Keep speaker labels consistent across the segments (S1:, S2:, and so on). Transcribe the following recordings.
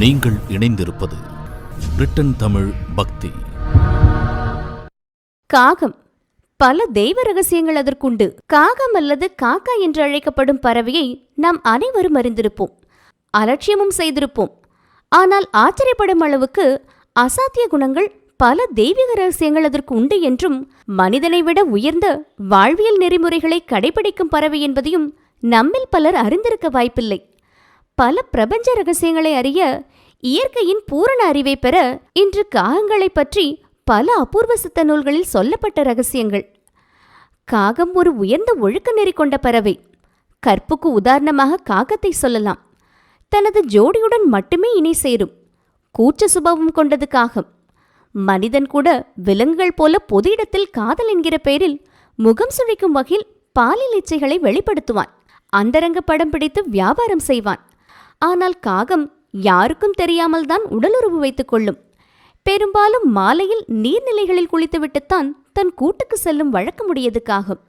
S1: நீங்கள் இணைந்திருப்பது பிரிட்டன் தமிழ் பக்தி.
S2: காகம். பல தெய்வ ரகசியங்கள் அதற்குண்டு. காகம் அல்லது காக்கா என்று அழைக்கப்படும் பறவையை நாம் அனைவரும் அறிந்திருப்போம். அலட்சியமும் செய்திருப்போம். ஆனால் ஆச்சரியப்படும் அளவுக்கு அசாத்திய குணங்கள் பல தெய்வீக ரகசியங்கள் அதற்கு உண்டு என்றும் மனிதனை விட உயர்ந்த வாழ்வியல் நெறிமுறைகளை கடைபிடிக்கும் பறவை என்பதையும் நம்மில் பலர் அறிந்திருக்க வாய்ப்பில்லை. பல பிரபஞ்ச ரகசியங்களை அறிய இயற்கையின் பூரண அறிவை பெற இன்று காகங்களைப் பற்றி பல அபூர்வ சித்த நூல்களில் சொல்லப்பட்ட ரகசியங்கள். காகம் ஒரு உயர்ந்த ஒழுக்க நெறி கொண்ட பறவை. கற்புக்கு உதாரணமாக காகத்தை சொல்லலாம். தனது ஜோடியுடன் மட்டுமே இணை சேரும். கூச்ச சுபாவம் கொண்டது காகம். மனிதன் கூட விலங்குகள் போல பொது இடத்தில் காதல் என்கிற பெயரில் முகம் சுழிக்கும் வகையில் பாலில் இச்சைகளை வெளிப்படுத்துவான். அந்தரங்க படம் பிடித்து வியாபாரம் செய்வான். ஆனால் காகம் யாருக்கும் தெரியாமல் தான் உடலுறவு வைத்துக் கொள்ளும். பெரும்பாலும் மாலையில் நீர்நிலைகளில் குளித்துவிட்டுத்தான் தன் கூட்டுக்கு செல்லும் வழக்கமுடையது காகம்.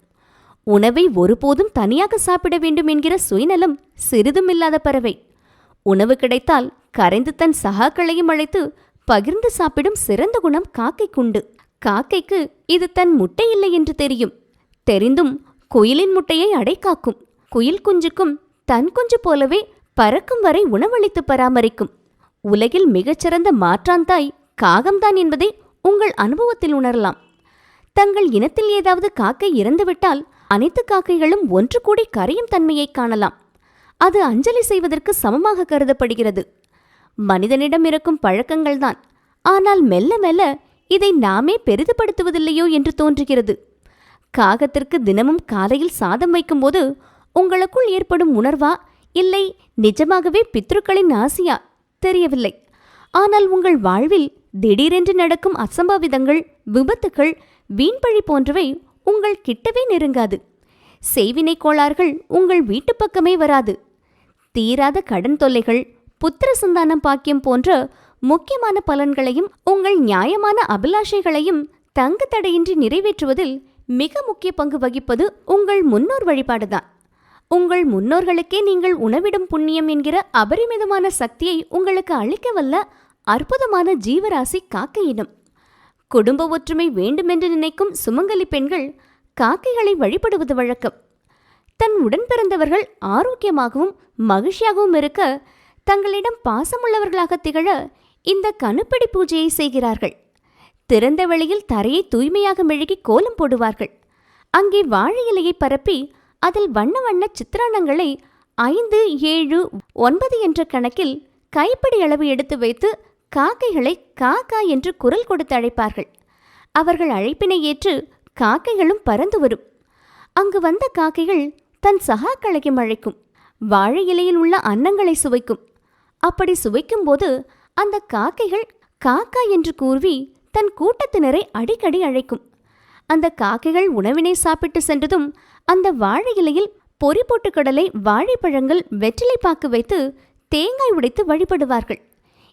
S2: உணவை ஒருபோதும் தனியாக சாப்பிட வேண்டும் என்கிற சுயநலம் சிறிதும் இல்லாத பறவை. உணவு கிடைத்தால் கரைந்து தன் சகாக்களையும் அழைத்து பகிர்ந்து சாப்பிடும் சிறந்த குணம் காக்கைக்குண்டு காக்கைக்கு இது தன் முட்டை இல்லை என்று தெரியும். தெரிந்தும் குயிலின் முட்டையை அடைக்காக்கும் குயில் குஞ்சுக்கும் தன் குஞ்சு போலவே பறக்கும் வரை உணவளித்து பராமரிக்கும். உலகில் மிகச்சிறந்த மாற்றாந்தாய் காகம்தான் என்பதை உங்கள் அனுபவத்தில் உணரலாம். தங்கள் இனத்தில் ஏதாவது காக்கை இறந்துவிட்டால் அனைத்து காக்கைகளும் ஒன்று கூடி கரையும் தன்மையை காணலாம். அது அஞ்சலி செய்வதற்கு சமமாக கருதப்படுகிறது. மனிதனிடம் இருக்கும் பழக்கங்கள்தான். ஆனால் மெல்ல மெல்ல இதை நாமே பெரிதுபடுத்துவதில்லையோ என்று தோன்றுகிறது. காகத்திற்கு தினமும் காலையில் சாதம் வைக்கும்போது உங்களுக்குள் ஏற்படும் உணர்வா இல்லை நிஜமாகவே பித்ருக்களின் ஆசையா? தெரியவில்லை. ஆனால் உங்கள் வாழ்வில் திடீரென்று நடக்கும் அசம்பாவிதங்கள் விபத்துகள் வீண்பழி போன்றவை உங்கள் கிட்டவே நெருங்காது. செய்வினை கோளாறுகள் உங்கள் வீட்டு பக்கமே வராது. தீராத கடன் தொல்லைகள் புத்திர சந்தானம் பாக்கியம் போன்ற முக்கியமான பலன்களையும் உங்கள் நியாயமான அபிலாஷைகளையும் தங்கு தடையின்றி நிறைவேற்றுவதில் மிக முக்கிய பங்கு வகிப்பது உங்கள் முன்னோர் வழிபாடுதான். உங்கள் முன்னோர்களுக்கே நீங்கள் உணவிடும் புண்ணியம் என்கிற அபரிமிதமான சக்தியை உங்களுக்கு அளிக்க வல்ல அற்புதமான ஜீவராசி காக்கையிடம். குடும்ப ஒற்றுமை வேண்டுமென்று நினைக்கும் சுமங்கலி பெண்கள் காக்கைகளை வழிபடுவது வழக்கம். தன் உடன் பிறந்தவர்கள் ஆரோக்கியமாகவும் மகிழ்ச்சியாகவும் இருக்க தங்களிடம் பாசமுள்ளவர்களாக திகழ இந்த கணுப்பிடி பூஜையை செய்கிறார்கள். திறந்த வெளியில் தரையை தூய்மையாக மெழுகி கோலம் போடுவார்கள். அங்கே வாழை இலையை பரப்பி அதில் வண்ண வண்ண சித்திரானங்களை ஐந்து ஏழு ஒன்பது என்ற கணக்கில் கைப்பிடி அளவு எடுத்து வைத்து காக்கைகளை காக்கா என்று குரல் கொடுத்து அழைப்பார்கள். அவர்கள் அழைப்பினை ஏற்று காக்கைகளும் பறந்து வரும். அங்கு வந்த காக்கைகள் தன் சகாக்களையும் அழைக்கும். வாழை இலையில் உள்ள அன்னங்களை சுவைக்கும். அப்படி சுவைக்கும்போது அந்த காக்கைகள் காக்கா என்று கூறி தன் கூட்டத்தினரை அடிக்கடி அழைக்கும். அந்த காக்கைகள் உணவினை சாப்பிட்டு சென்றதும் அந்த வாழை இலையில் பொறி போட்டு கடலை வாழைப்பழங்கள் வெற்றிலை பாக்கு வைத்து தேங்காய் உடைத்து வழிபடுவார்கள்.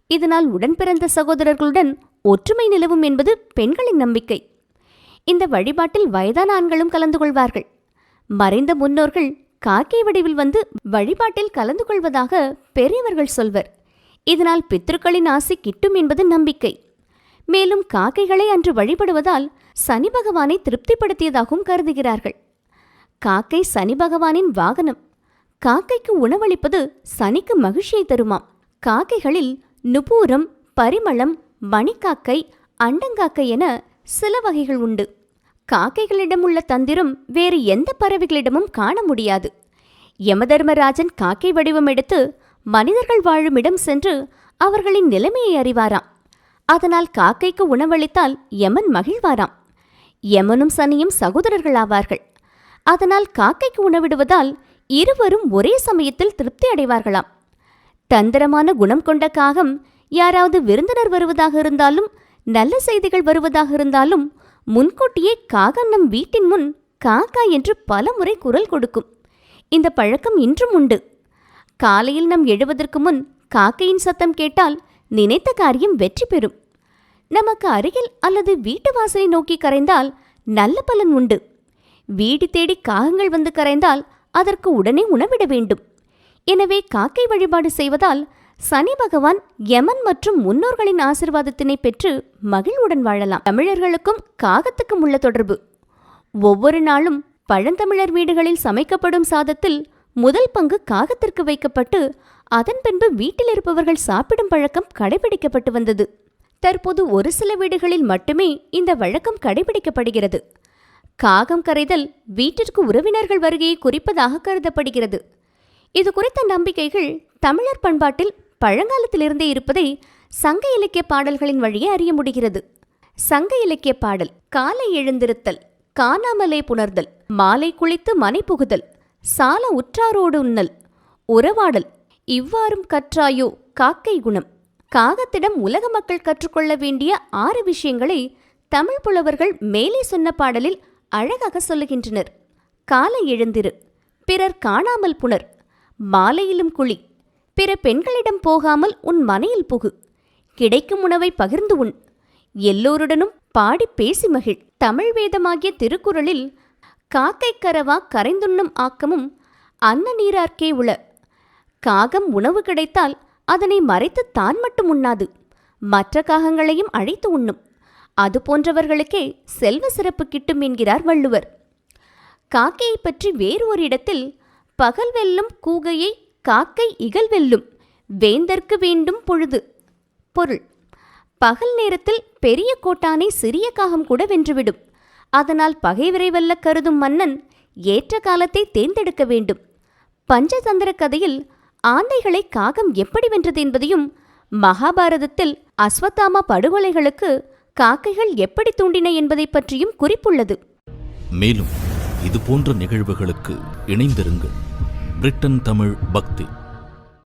S2: இதனால் உடன் பிறந்த சகோதரர்களுடன் ஒற்றுமை நிலவும் என்பது பெண்களின் நம்பிக்கை. இந்த வழிபாட்டில் வயதான ஆண்களும் கலந்து கொள்வார்கள். மறைந்த முன்னோர்கள் காக்கை வடிவில் வந்து வழிபாட்டில் கலந்து கொள்வதாக பெரியவர்கள் சொல்வர். இதனால் பித்ருக்களின் ஆசை கிட்டும் என்பது நம்பிக்கை. மேலும் காக்கைகளை அன்று வழிபடுவதால் சனி பகவானை திருப்திப்படுத்தியதாகவும் கருதுகிறார்கள். காக்கை சனி பகவானின் வாகனம். காக்கைக்கு உணவளிப்பது சனிக்கு மகிழ்ச்சியை தருமாம். காக்கைகளில் நுபூரம் பரிமளம் மணிக்காக்கை அண்டங்காக்கை என சில வகைகள் உண்டு. காக்கைகளிடம் உள்ள தந்திரம் வேறு எந்த பறவைகளிடமும் காண முடியாது. யமதர்மராஜன் காக்கை வடிவம் எடுத்து மனிதர்கள் வாழும் இடம் சென்று அவர்களின் நிலைமையை அறிவாராம். அதனால் காக்கைக்கு உணவளித்தால் யமன் மகிழ்வாராம். யமனும் சனியும் சகோதரர்களாவார்கள். அதனால் காக்கைக்கு உணவிடுவதால் இருவரும் ஒரே சமயத்தில் திருப்தி அடைவார்களாம். தந்திரமான குணம் கொண்ட காகம் யாராவது விருந்தினர் வருவதாக இருந்தாலும் நல்ல செய்திகள் வருவதாக இருந்தாலும் முன்கூட்டியே காகம் நம் வீட்டின் முன் காக்கா என்று பல முறை குரல் கொடுக்கும். இந்த பழக்கம் இன்றும் உண்டு. காலையில் நாம் எழுவதற்கு முன் காக்கையின் சத்தம் கேட்டால் நினைத்த காரியம் வெற்றி பெறும். நமக்கு அருகில் அல்லது வீட்டு வாசலை நோக்கி கரைந்தால் நல்ல பலன் உண்டு. வீடு தேடி காகங்கள் வந்து கரைந்தால் அதற்கு உடனே உணவிட வேண்டும். எனவே காக்கை வழிபாடு செய்வதால் சனி பகவான் யமன் மற்றும் முன்னோர்களின் ஆசிர்வாதத்தினை பெற்று மகிழ்வுடன் வாழலாம். தமிழர்களுக்கும் காகத்துக்கும் உள்ள தொடர்பு. ஒவ்வொரு நாளும் பழந்தமிழர் வீடுகளில் சமைக்கப்படும் சாதத்தில் முதல் பங்கு காகத்திற்கு வைக்கப்பட்டு அதன் பின்பு வீட்டில் இருப்பவர்கள் சாப்பிடும் பழக்கம் கடைபிடிக்கப்பட்டு வந்தது. தற்போது ஒரு சில வீடுகளில் மட்டுமே இந்த வழக்கம் கடைபிடிக்கப்படுகிறது. காகம் கரைதல் வீட்டிற்கு உறவினர்கள் வருகையை குறிப்பதாக கருதப்படுகிறது. இது குறித்த நம்பிக்கைகள் தமிழர் பண்பாட்டில் பழங்காலத்திலிருந்தே இருப்பதை சங்க இலக்கிய பாடல்களின் வழியே அறிய முடிகிறது. சங்க இலக்கிய பாடல் காலை எழுந்திருத்தல் காணாமலே புணர்தல் மாலை குளித்து மனை புகுதல் சால உற்றாரோடு உண்ணல் உறவாடல் இவ்வாறும் கற்றாயோ காக்கை குணம். காகத்திடம் உலக மக்கள் கற்றுக்கொள்ள வேண்டிய ஆறு விஷயங்களை தமிழ் புலவர்கள் மேலே சொன்ன பாடலில் அழகாக சொல்லுகின்றனர். காலை எழுந்திரு. பிறர் காணாமல் புணர் மாலையிலும் குழி. பிற பெண்களிடம் போகாமல் உன் மனையில் புகு. கிடைக்கும் உணவை பகிர்ந்து உண். எல்லோருடனும் பாடி பேசி மகிழ். தமிழ் வேதமாகிய திருக்குறளில் காக்கை கரவா கரைந்துண்ணும் ஆக்கமும் அன்ன நீரார்க்கே உள. காகம் உணவு கிடைத்தால் அதனை மறைத்து தான் மட்டும் உண்ணாது. மற்ற காகங்களையும் அழைத்து உண்ணும். அது போன்றவர்களுக்கே செல்வ சிறப்பு கிட்டும் என்கிறார் வள்ளுவர். காக்கையை பற்றி வேறு ஒரு இடத்தில் பகல் வெல்லும் கூகையை காக்கை இகல் வெல்லும் வேந்தற்கு வேண்டும் பொழுது பொருள். பகல் நேரத்தில் பெரிய கோட்டானை சிறிய காகம் கூட வென்றுவிடும். அதனால் பகைவரை வெல்ல கருதும் மன்னன் ஏற்ற காலத்தை தேர்ந்தெடுக்க வேண்டும். பஞ்சதந்திர கதையில் ஆந்தைகளை காகம் எப்படி வென்றது என்பதையும் மகாபாரதத்தில் அஸ்வத்தாமா படுகொலைகளுக்கு காக்கைகள் எப்படி தூண்டின என்பதை பற்றியும் குறிப்புள்ளது.
S1: மேலும் இது போன்ற நிகழ்வுகளுக்கு இணைந்திருங்கள். பிரிட்டன் தமிழ் பக்தி.